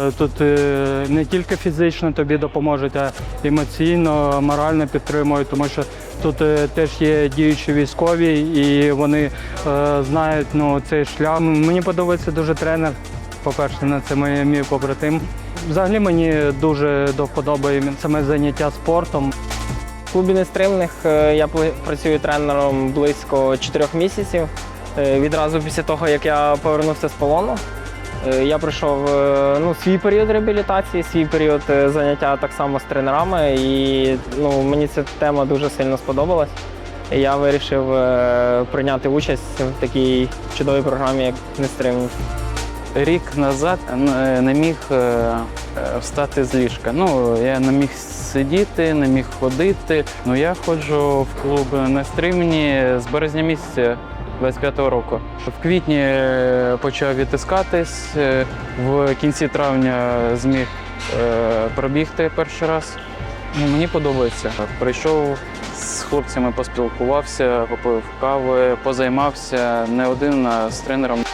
Е, Тут е, не тільки фізично тобі допоможуть, а емоційно, морально підтримують, тому що тут е, теж є діючі військові і вони знають ну, цей шлях. Мені подобається дуже тренер. По-перше, на це мій, мій побратим. Взагалі мені дуже до вподоби саме заняття спортом. В клубі нестримних я працюю тренером близько 4 місяців. Відразу після того, як я повернувся з полону, я пройшов е, ну, свій період реабілітації, свій період е, заняття так само з тренерами, і ну, мені ця тема дуже сильно сподобалась. Я вирішив е, прийняти участь в такій чудовій програмі, як нестримні. Рік назад е, не міг е, е, встати з ліжка. Ну, я не міг сидіти, не міг ходити. Ну, я ходжу в клуб на стримні з березня місяця 25-го року. В квітні е, почав відтискатись, е, в кінці травня зміг е, пробігти перший раз. Ну, мені подобається. Прийшов з хлопцями, поспілкувався, попив кави, позаймався не один а з тренером.